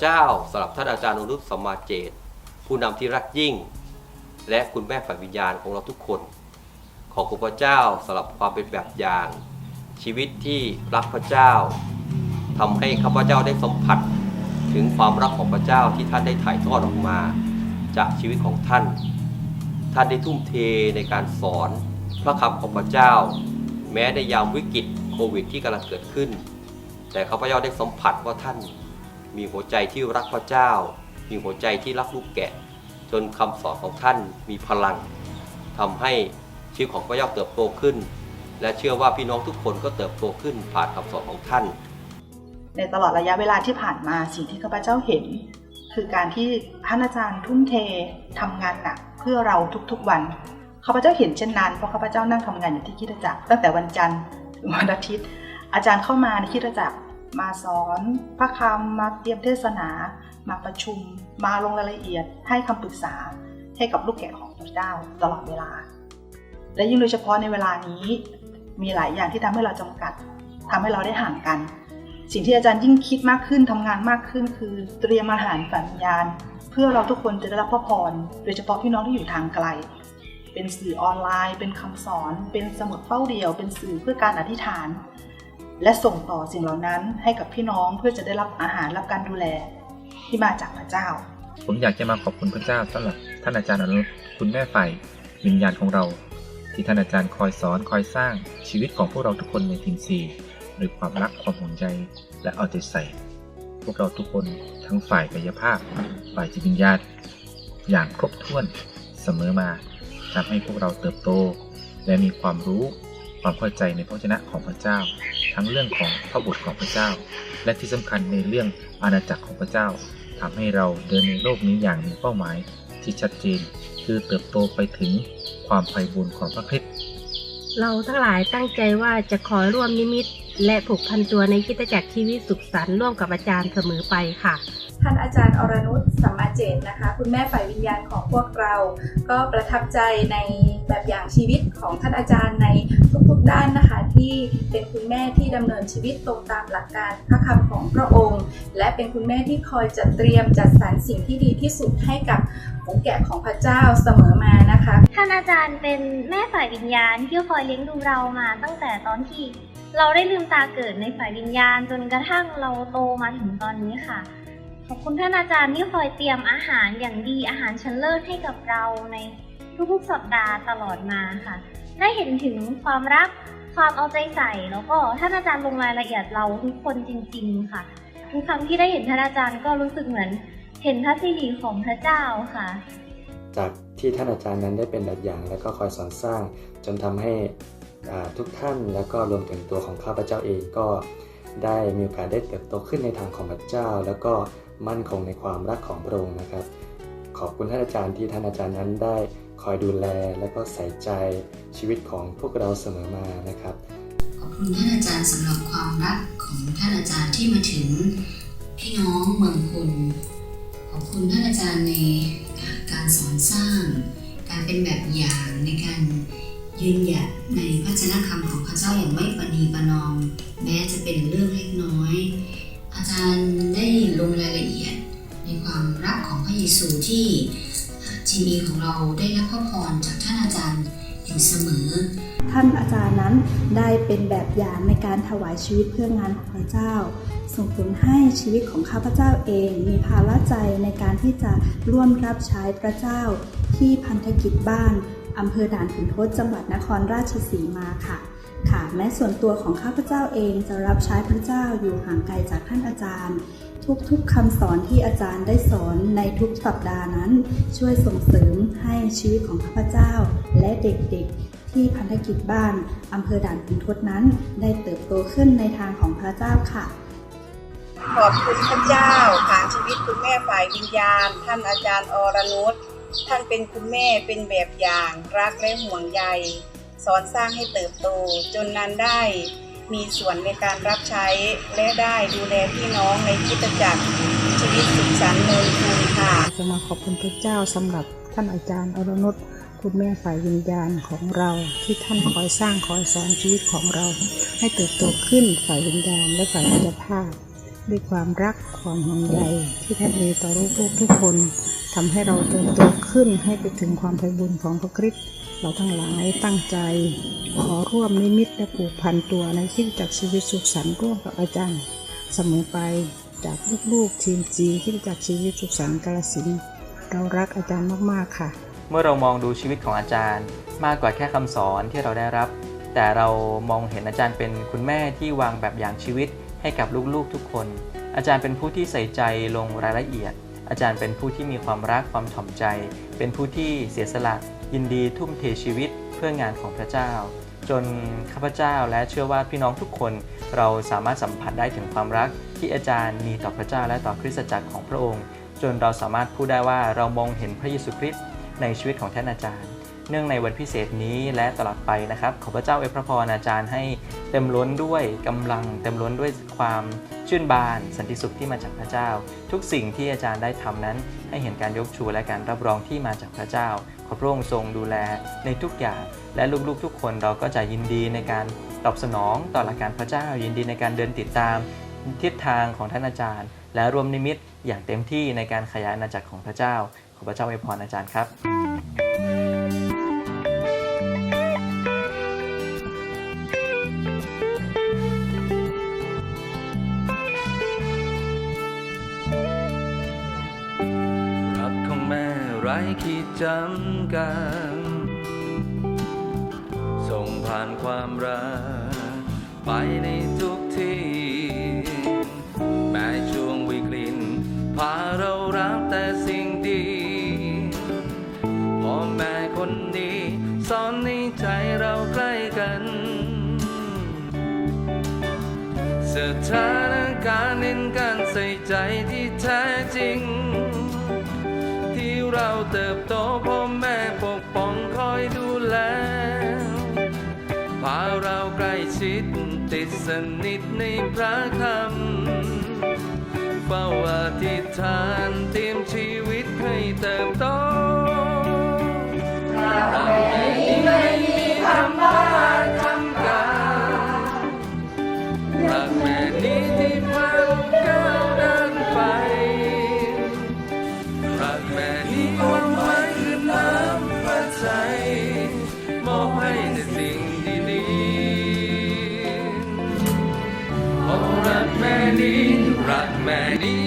เจ้าสำหรับท่านอาจารย์อนุรุตสมมาเจต ผู้นำที่รักยิ่ง และคุณแม่ฝ่ายวิญญาณของเราทุกคน ขอบคุณพระเจ้าสำหรับความเป็นแบบอย่าง ชีวิตที่รักพระเจ้าทำให้ข้าพเจ้าได้สัมผัสถึงความรักของพระเจ้าที่ท่านได้ถ่ายทอดออกมา จากชีวิตของท่าน ท่านได้ทุ่มเทในการสอนพระคำของพระเจ้า แม้ในยามวิกฤตโควิดที่กำลังเกิดขึ้น แต่ข้าพเจ้าได้สัมผัสว่าท่าน มีหัวใจที่รักพระเจ้า มีหัวใจที่รักลูกแกะ จนคำสอนของท่านมีพลังทำให้ชีวิตของข้าพเจ้าเติบโตขึ้น และเชื่อว่าพี่น้องทุกคนก็เติบโตขึ้นผ่านคำสอนของท่าน ในตลอดระยะเวลาที่ผ่านมาสิ่งที่ข้าพเจ้าเห็น คือการที่ท่านอาจารย์ทุ่มเททำงานหนักเพื่อเราทุกๆวันข้าพเจ้าเห็นเช่นนั้นเพราะข้าพเจ้านั่งทำงานอยู่ที่คริดจักรตั้งแต่วันจันทร์ถึงวันอาทิตย์ อาจารย์เข้ามาในคริดจักร มาสอนพระคำมาเตรียมเทศนา มาประชุม มาลงรายละเอียด ให้คำปรึกษาให้กับลูกแกะของพระเจ้าตลอดเวลา และยิ่งโดยเฉพาะในเวลานี้ มีหลายอย่างที่ทำให้เราจำกัดทำให้เราได้ห่างกัน สิ่งที่อาจารย์ยิ่งคิดมากขึ้นทำงานมากขึ้น คือเตรียมอาหารฝันญาณ เพื่อเราทุกคนจะได้รับพระพร โดยเฉพาะพี่น้องที่อยู่ทางไกลเป็นสื่อออนไลน์ เป็นคำสอน เป็นสมุดเป้าเดียว เป็นสื่อเพื่อการอธิษฐาน และส่งต่อสิ่งเหล่านั้นให้กับพี่น้องเพื่อจะได้รับอาหารรับการดูแลที่มาจากพระเจ้า ผมอยากจะมาขอบคุณพระเจ้าสำหรับท่านอาจารย์อนุคุณแม่ฝ่ายวิญญาณของเรา ที่ท่านอาจารย์คอยสอนคอยสร้างชีวิตของพวกเราทุกคนในทีมซีด้วยความรักความห่วงใยและเอาใจใส่ พวกเราทุกคนทั้งฝ่ายกายภาพ ฝ่ายจิตวิญญาณอย่างครบถ้วนเสมอมาทำให้พวกเราเติบโต และมีความรู้ ความเข้าใจในพระวจนะของพระเจ้า ทั้งเรื่องของพระบุตรของพระเจ้า และที่สำคัญในเรื่องอาณาจักรของพระเจ้าทำให้เราเดินในโลกนี้อย่างมีเป้าหมายที่ชัดเจน คือเติบโตไปถึงความไพบูรย์ของพระคริสต์เราทั้งหลายตั้งใจว่าจะขอร่วมนิมิต และผูกพันตัวในคริดจักรชีวิตสุขสันต์ร่วมกับอาจารย์เสมอไปค่ะท่านอาจารย์อรนุชสัมมาเจตนะคะ คุณแม่ฝ่ายวิญญาณของพวกเรา ก็ประทับใจในแบบอย่างชีวิตของท่านอาจารย์ในทุกๆด้านนะคะ ที่เป็นคุณแม่ที่ดำเนินชีวิตตรงตามหลักการพระคำของพระองค์ และเป็นคุณแม่ที่คอยจัดเตรียมจัดสรรสิ่งที่ดีที่สุดให้กับผงแกะของพระเจ้าเสมอมานะคะ ท่านอาจารย์เป็นแม่ฝ่ายวิญญาณที่คอยเลี้ยงดูเรามาตั้งแต่ตอนที่ เราได้ลืมตาเกิดในฝ่ายวิญญาณจนกระทั่งเราโตมาถึงตอนนี้ค่ะ ขอบคุณท่านอาจารย์ที่คอยเตรียมอาหารอย่างดีอาหารชั้นเลิศให้กับเราในทุกๆสัปดาห์ตลอดมาค่ะ ได้เห็นถึงความรักความเอาใจใส่แล้วก็ท่านอาจารย์ลงรายละเอียดเราทุกคนจริง ๆ ค่ะ ทุกครั้งที่ได้เห็นท่านอาจารย์ก็รู้สึกเหมือน เห็นพระสิริของพระเจ้าค่ะ จากที่ท่านอาจารย์นั้นได้เป็นแบบอย่าง และก็คอยสอนสร้าง จนทำให้ ทุกท่านแล้วก็รวมถึงตัวของข้าพเจ้าเองก็ได้มีโอกาสได้เติบโตขึ้นในทางของพระเจ้า แล้วก็มั่นคงในความรักของพระองค์นะครับ ขอบคุณท่านอาจารย์ที่ท่านอาจารย์นั้นได้คอยดูแลและก็ใส่ใจชีวิตของพวกเราเสมอมานะครับ ขอบคุณท่านอาจารย์สำหรับความรักของท่านอาจารย์ที่มาถึงพี่น้องเมืองคุณขอบคุณท่านอาจารย์ในการสอนสร้าง การเป็นแบบอย่างในการ ยืนหยัดในพระชนะคำของพระเจ้าอย่างไม่ปณีประนอมแม้จะเป็นเรื่องเล็กน้อย อาจารย์ได้ลงรายละเอียดในความรักของพระเยซูที่จีมีของเราได้รับพระพรจากท่านอาจารย์อยู่เสมอ ท่านอาจารย์นั้นได้เป็นแบบอย่างในการถวายชีวิตเพื่องานของพระเจ้า ส่งผลให้ชีวิตของข้าพเจ้าเองมีภาระใจในการที่จะร่วมรับใช้พระเจ้าที่พันธกิจบ้าน อำเภอด่านขุนทดจังหวัดนครราชสีมาค่ะ ค่ะ แม้ส่วนตัวของข้าพเจ้าเองจะรับใช้พระเจ้าอยู่ห่างไกลจากท่านอาจารย์ ทุกๆคำสอนที่อาจารย์ได้สอนในทุกสัปดาห์นั้น ช่วยส่งเสริมให้ชีวิตของข้าพเจ้าและเด็กๆ ที่พันธกิจบ้านอำเภอด่านขุนทดนั้น ได้เติบโตขึ้นในทางของพระเจ้าค่ะขอบคุณพระเจ้าผ่านชีวิตคุณแม่ฝ่ายวิญญาณ ท่านอาจารย์อรนุช ท่านเป็นคุณแม่เป็นแบบอย่างรักและห่วงใย สอนสร้างให้เติบโตจนนั้นได้ มีส่วนในการรับใช้และได้ดูแลพี่น้องในคริดจักรชีวิตสุขสันต์เนินคูนค่ะ จะมาขอบคุณพระเจ้าสำหรับท่านอาจารย์อรนุชคุณแม่ฝ่ายวิญญาณของเราที่ท่านคอยสร้างคอยสอนชีวิตของเรา ให้เติบโตขึ้นฝ่ายวิญญาณและฝ่ายกายภาพ ด้วยความรักความห่วงใยที่ท่านมีต่อลูกๆทุกคนทำให้เราเติบโตขึ้นให้ไปถึงความไพบุญของพระคริสต์เราทั้งหลายตั้งใจ ขอร่วมนิมิตและผูกพันตัวในที่จากชีวิตสุขสันต์ร่วมกับอาจารย์ เสมอไปจากลูกๆทีมจีที่จากชีวิตสุขสันต์กาลสินเรารักอาจารย์มากๆค่ะ เมื่อเรามองดูชีวิตของอาจารย์ มากกว่าแค่คำสอนที่เราได้รับ แต่เรามองเห็นอาจารย์เป็นคุณแม่ที่วางแบบอย่างชีวิต ให้กับลูกๆทุกคน อาจารย์เป็นผู้ที่ใส่ใจลงรายละเอียด อาจารย์เป็นผู้ที่มีความรักความถ่อมใจ เป็นผู้ที่เสียสละ ยินดีทุ่มเทชีวิตเพื่องานของพระเจ้า จนข้าพเจ้าและเชื่อว่าพี่น้องทุกคน เราสามารถสัมผัสได้ถึงความรักที่อาจารย์มีต่อพระเจ้าและต่อคริสตจักรของพระองค์ จนเราสามารถพูดได้ว่าเรามองเห็นพระเยซูคริสต์ในชีวิตของท่านอาจารย์ เนื่องในวันพิเศษนี้และตลอดไปนะครับ ขอพระเจ้าอวยพระพรอาจารย์ให้เต็มล้นด้วยกำลัง เต็มล้นด้วยความชื่นบาน สันติสุขที่มาจากพระเจ้า ทุกสิ่งที่อาจารย์ได้ทำนั้น ให้เห็นการยกชูและการรับรองที่มาจากพระเจ้า ขอพระองค์ทรงดูแลในทุกอย่าง และลูกๆทุกคนเราก็จะยินดีในการตอบสนองต่อหลักการพระเจ้า ยินดีในการเดินติดตามทิศทางของท่านอาจารย์ และรวมนิมิตอย่างเต็มที่ในการขยายอาณาจักรของพระเจ้า ขอพระเจ้าอวยพรอาจารย์ครับ ไร้ขีดจำกัดส่งผ่านความรัก ไปในทุกที่ แม้ช่วงวิกฤตพาเรารับแต่สิ่งดีพ่อแม่คนนี้สอนในใจเราใกล้กันสถานการณ์ คอยดูแลพาเราใกล้ชิดติดสนิทในพระคำเฝ้าอธิษฐานเตรียมชีวิตให้เติบโตรักแม่ที่ไม่มีคำว่า รั